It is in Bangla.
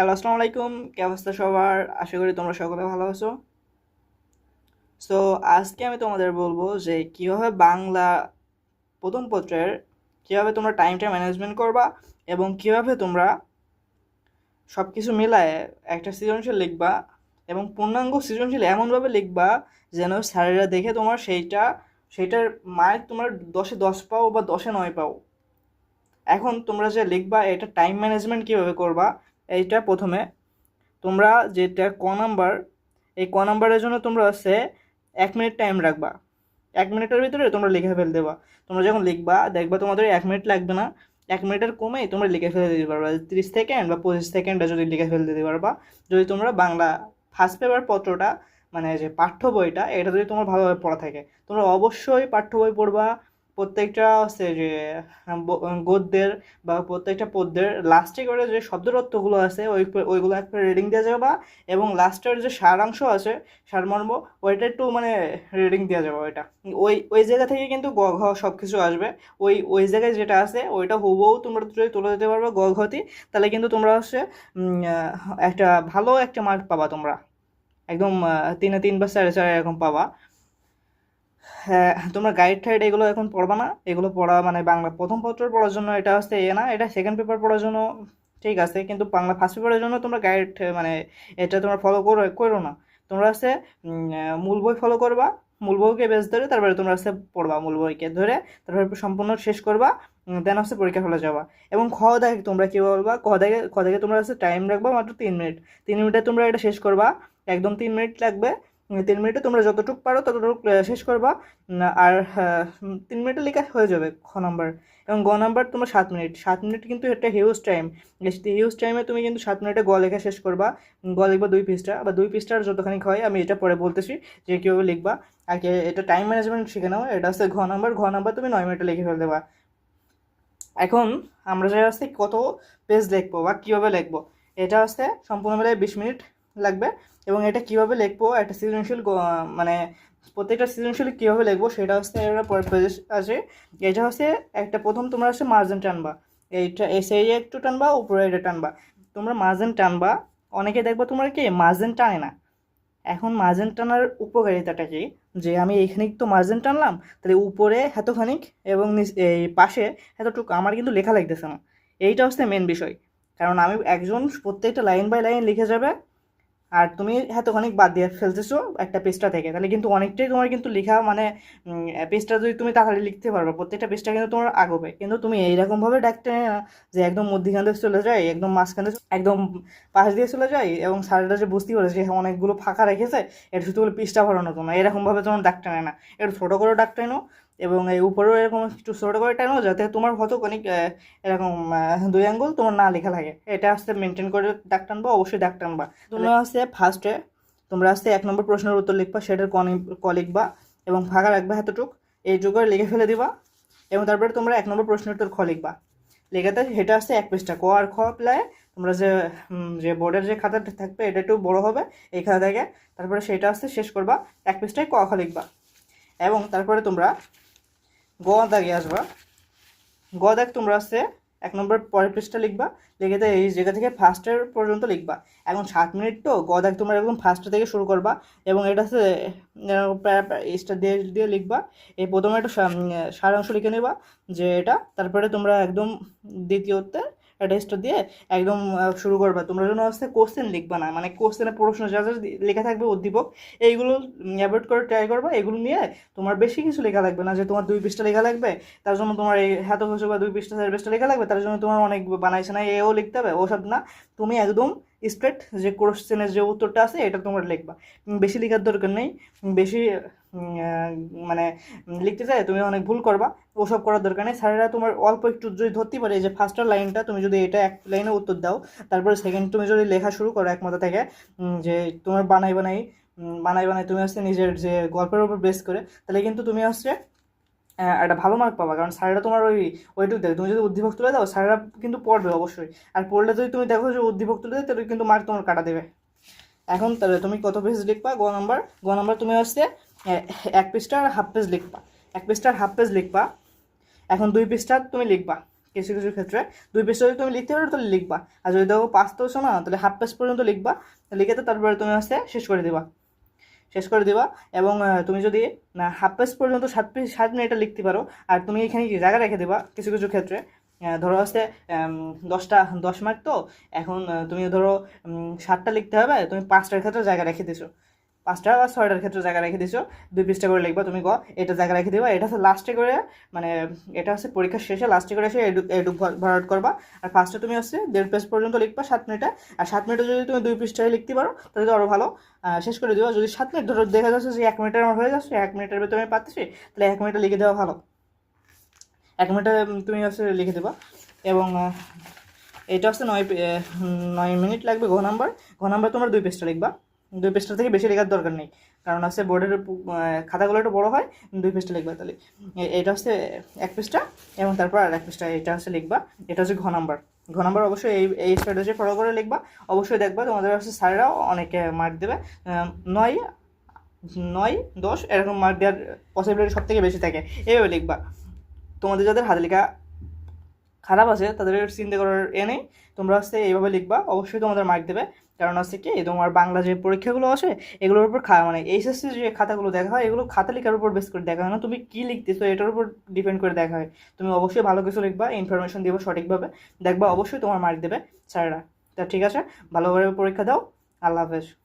হ্যালো আসসালামু আলাইকুম কি অবস্থা সবার? আশা করি তোমরা সকলে ভালো আছো। সো আজকে আমি তোমাদের বলব যে কীভাবে বাংলা প্রথম পত্রের কীভাবে তোমরা টাইমটা ম্যানেজমেন্ট করবা এবং কীভাবে তোমরা সব কিছু মিলায়ে একটা সৃজনশীল লিখবা এবং পূর্ণাঙ্গ সৃজনশীল এমনভাবে লিখবা যেন স্যারেরা দেখে তোমার সেইটা, সেইটার মার্ক তোমার দশে দশ পাও বা দশে নয় পাও। এখন তোমরা যে লিখবা, এটা টাইম ম্যানেজমেন্ট কীভাবে করবা এইটা প্রথমে। তোমরা যেটা ক নাম্বার, এই ক নাম্বারের জন্য তোমরা হচ্ছে এক মিনিট টাইম রাখবা। এক মিনিটের ভিতরে তোমরা লিখে ফেল দেবা। তোমরা যখন লিখবা, দেখবা তোমাদের এক মিনিট লাগবে না। এক মিনিটের কমেই তোমরা লিখে ফেলে দিতে পারবা। তিরিশ সেকেন্ড বা পঁচিশ সেকেন্ডে যদি লিখে ফেলে দিতে পারবা, যদি তোমরা বাংলা ফার্স্ট পেপার পত্রটা মানে যে পাঠ্য বইটা, এটা যদি তোমার ভালোভাবে পড়া থাকে, তোমরা অবশ্যই পাঠ্য বই পড়বা। প্রত্যেকটা, হচ্ছে যে গদ্যের বা প্রত্যেকটা পদ্যের লাস্টে করে যে শব্দের অর্থগুলো আছে, ওই ওইগুলো একটা রিডিং দেওয়া যাবে এবং লাস্টের যে সারাংশ আছে, সারমর্ম, ওইটা একটু মানে রিডিং দেওয়া যাবে ওইটা। ওই ওই জায়গা থেকে কিন্তু গ, ঘ সব কিছু আসবে। ওই ওই জায়গায় যেটা আছে, ওইটা হুবহু তোমরা যদি তুলে দিতে পারবে গ ঘতি তাহলে কিন্তু তোমরা হচ্ছে একটা ভালো একটা মার্ক পাবা তোমরা। একদম তিনে তিন বা চারে চারে এরকম পাবা। হ্যাঁ তোমরা গাইড টাইড এগুলো এখন পড়বা না। এগুলো পড়া মানে বাংলা প্রথম পত্র পড়ার জন্য এটা হচ্ছে এ না, এটা সেকেন্ড পেপার পড়ার জন্য ঠিক আছে, কিন্তু বাংলা ফার্স্ট পেপারের জন্য তোমরা গাইড মানে এটা তোমরা ফলো করো করো না। তোমরা হচ্ছে মূল বই ফলো করবা, মূল বইকে বেশ ধরে তারপরে তোমরা হচ্ছে পড়বা মূল বইকে ধরে, তারপরে সম্পূর্ণ শেষ করবা দেন হচ্ছে পরীক্ষা হলে যাবা। এবং খ দেখে তোমরা কী বলবা ক দেখে, খ দেখে তোমরা হচ্ছে টাইম রাখবা মাত্র তিন মিনিট। তিন মিনিটে তোমরা এটা শেষ করবা, একদম তিন মিনিট লাগবে। তিন মিনিটে তোমরা যতটুকু পারো ততটুকু শেষ করবা। আর আহ, তিন মিনিটে লেখা হয়ে যাবে খ নাম্বার। এবং গ নাম্বার তোমার সাত মিনিট। সাত মিনিট কিন্তু একটা হিউজ টাইম হিউজ টাইমে তুমি কিন্তু সাত মিনিটে গ লেখা শেষ করবা। গ লিখবা দুই পৃষ্ঠা। বা দুই পৃষ্ঠার যতখানি হয় আমি এটা পরে বলতেছি যে কীভাবে লিখবা। আর এটা টাইম ম্যানেজমেন্ট শিখে নাও। এটা হচ্ছে ঘ নাম্বার। ঘ নাম্বার তুমি নয় মিনিটে লিখে ফেলে দেবা এখন আমরা যে হচ্ছে কত পেজ লিখব বা কীভাবে লিখব এটা হচ্ছে সম্পূর্ণ মিলে বিশ মিনিট। লাগবে এবং এটা কীভাবে লিখব, একটা সৃজনশীল মানে প্রত্যেকটা সৃজনশীল কীভাবে লিখব সেটা হচ্ছে এর পরের আছে এটা হচ্ছে একটা প্রথম তোমরা হচ্ছে মার্জিন টানবা। এইটা এসে একটু টানবা, উপরে এটা টানবা। তোমরা মার্জিন টানবা, অনেকে দেখবা তোমরা কি মার্জিন টানে না। এখন মার্জিন টানার উপকারিতাটা কি? যে আমি এইখানে তো মার্জিন টানলাম, তাহলে উপরে এতখানিক এবং এই পাশে এতটুকু আমার কিন্তু লেখা লাগতেছে না। এইটা হচ্ছে মেন বিষয়। কারণ আমি একজন প্রত্যেকটা লাইন বাই লাইন লিখে যাবে আর তুমি এতখানিক বাদ দিয়ে ফেলতেছো একটা পেজটা থেকে, তাহলে কিন্তু অনেকটাই তোমার কিন্তু লেখা মানে পেজটা যদি তুমি তাড়াতাড়ি লিখতে পারবে, প্রত্যেকটা পেজটা কিন্তু তোমার আগবে। কিন্তু তুমি এইরকমভাবে ডাকতে যে একদম মধ্যখান চলে যায়, একদম মাঝখান একদম পাশ দিয়ে চলে যায় এবং স্যারটা যে বুঝতে পারে যে অনেকগুলো ফাঁকা রেখেছে এটা শুধু বলে পৃষ্ঠা ভরানো তো না এরকমভাবে তোমার ডাকতে নেয় না। একটু ছোটো করে ডাকতে নো এবং এই উপরেও এরকম একটু ছোটো করে টানো যাতে তোমার হয়তো অনেক এরকম দুই আঙ্গুল তোমার না লেখা লাগে এটা আসতে মেনটেন করে ডাক টানবা অবশ্যই ডাক টানবা। তোমরা হচ্ছে ফার্স্টে তোমরা আসতে এক নম্বর প্রশ্নের উত্তর লিখবা সেটার ক ক লিখবা এবং ফাঁকা রাখবা এতটুক। এই করে লিখে ফেলে দিবা এবং তারপরে তোমরা এক নম্বর প্রশ্নের উত্তর খ লিখবা। লেখাতে সেটা হচ্ছে এক পৃষ্ঠা ক আর খ প্লায় তোমরা যে যে বোর্ডের যে খাতাটা থাকবে এটা একটু বড় হবে এই খাতা থেকে। তারপরে সেটা আসতে শেষ করবা এক পৃষ্ঠায় ক খ লিখবা। এবং তারপরে তোমরা গ দাগে আসবা। গ দাগ তোমরা হচ্ছে এক নম্বর পরের পৃষ্ঠা লিখবা, লিখে এই জায়গা থেকে ফার্স্টের পর্যন্ত লিখবা। এখন সাত মিনিট তো গ দাগ তোমরা একদম ফার্স্ট থেকে শুরু করবা, এবং এটা হচ্ছে দিয়ে দিয়ে লিখবা। এই প্রথমে একটু সারাংশ লিখে নেবা, যে এটা, তারপরে তোমরা একদম দ্বিতীয়তে একটা স্টার দিয়ে একদম শুরু করবে। তোমরা যেন আসতে কোশ্চেন লিখবে না। মানে কোশ্চেনে প্রশ্ন যা যা লেখা থাকবে, উদ্দীপক, এইগুলো অ্যাভয়েড করে ট্রাই করবা। এগুলো নিয়ে তোমার বেশি কিছু লেখা লাগবে না যে তোমার দুই পৃষ্ঠা লেখা লাগবে, তার জন্য তোমার এই হাত বা দুই পৃষ্ঠা, চার পৃষ্ঠা লেখা লাগবে, তার জন্য তোমার অনেক বানাইছে না এও লিখতে হবে, ওসব না। তুমি একদম স্ট্রেট যে কোশ্চেনের যে উত্তরটা আছে, এটা তোমার লিখবা। বেশি লেখার দরকার নেই। বেশি মানে লিখতে চাই তুমি অনেক ভুল করবা। ওসব করার দরকার নেই। স্যারেরা তোমার অল্প একটু যদি ধরতে পারে যে ফার্স্টের লাইনটা তুমি যদি এটা এক লাইনে উত্তর দাও, তারপরে সেকেন্ড তুমি যদি লেখা শুরু করো এক থেকে যে তোমার বানাই বানাই বানাই বানাই তুমি হচ্ছে নিজের যে গল্পের উপর বেস করে, তাহলে কিন্তু তুমি হচ্ছে একটা ভালো মার্ক পাবা। কারণ স্যারেরা তোমার ওই ওইটুকু দেবে তুমি যদি উদ্দীপক তুলে দাও, স্যারেরা কিন্তু পড়বে অবশ্যই। আর পড়লে যদি তুমি দেখো যে উদ্দীপক তুলে দেয়, তাহলে কিন্তু মার্ক তোমার কাটা দেবে। এখন তাহলে তুমি কত পেজ লিখবা? গ নাম্বার গ নাম্বার তুমি হচ্ছে এক এক আর হাফ পেজ লিখবা। এক পৃষ্ঠার হাফ পেজ লিখবা। এখন দুই পৃষ্ঠা তুমি লিখবা, কিছু কিছু ক্ষেত্রে। দুই পেজটা যদি তুমি লিখতে পারো, তাহলে লিখবা। আর যদি দেখো পাঁচ তো না, তাহলে হাফ পেজ পর্যন্ত লিখবা। লিখে তো তারপরে তুমি হচ্ছে শেষ করে দিবা। শেষ করে দিবা এবং তুমি যদি হাফ পেজ পর্যন্ত সাত পেজ সাত মিনিটে লিখতে পারো, আর তুমি এখানে জায়গা রেখে দেবা কিছু কিছু ক্ষেত্রে। ধরো হচ্ছে দশটা, দশ মার্ক তো, এখন তুমি ধরো সাতটা লিখতে হবে, তুমি পাঁচটার ক্ষেত্রে জায়গা রেখে দিছো। পাঁচটা বা ছয়টার ক্ষেত্রে জায়গা রেখে দিছো। দুই পৃষ্ঠা করে লিখবা তুমি ক এটা জায়গা রেখে দিবা, এটা হচ্ছে লাস্টে করে মানে এটা হচ্ছে পরীক্ষার শেষে লাস্টে করে এসে এডু এডু ভরাট করবা আর ফার্স্টে তুমি হচ্ছে দেড় পেজ পর্যন্ত লিখবা, সাত মিনিটে আর সাত মিনিটে যদি তুমি দুই পৃষ্ঠায় লিখতে পারো তাহলে তো আরও ভালো শেষ করে দিবা, যদি সাত মিনিট ধরো দেখা যাচ্ছে যে এক মিনিটের আমার হয়ে যাচ্ছে, এক মিনিটের ভিতরে আমি পাচ্ছি তাহলে এক মিনিটে লিখে দেওয়া ভালো। এক মিনিটে তুমি হচ্ছে লিখে দেবা। এবং এটা হচ্ছে নয় নয় মিনিট লাগবে ঘ নাম্বার ঘ নাম্বার তোমার দুই পেজটা লিখবা। দুই পেজটা থেকে বেশি লেখার দরকার নেই। কারণ হচ্ছে বোর্ডের খাতাগুলো একটু বড়ো হয়, দুই পেজটা লিখবা তাহলে। এটা হচ্ছে এক পেজটা এবং তারপর আর এক পেজটা এটা হচ্ছে লিখবা। এটা হচ্ছে ঘ নাম্বার ঘ নাম্বার অবশ্যই এই এই স্ট্র্যাটেজি ফলো করে লিখবা। অবশ্যই দেখবা তোমাদের হচ্ছে স্যারেরাও অনেকে মার্ক দেবে। নয় নয়, দশ এরকম মার্ক দেওয়ার পসিবিলিটি সব থেকে বেশি থাকে। এইভাবে লিখবা। তোমাদের যাদের হাতে লেখা খারাপ আছে, তাদের চিন্তা করার এ নেই। তোমরা হচ্ছে এইভাবে লিখবা। অবশ্যই তোমাদের মার্ক দেবে। কারণ হচ্ছে কি, তোমার বাংলা যে পরীক্ষাগুলো আসে, এগুলোর উপর খা মানে এইচএসসি যে খাতাগুলো দেখা হয়, এগুলো খাতা লেখার উপর বেস করে দেখা হয় না। তুমি কী লিখতেছো, এটার উপর ডিপেন্ড করে দেখা হয়। তুমি অবশ্যই ভালো কিছু লিখবা ইনফরমেশন দেবো সঠিকভাবে, দেখবা অবশ্যই তোমার মার্ক দেবে স্যাররা। তা ঠিক আছে ভালোভাবে পরীক্ষা দাও, আল্লাহ হাফেজ।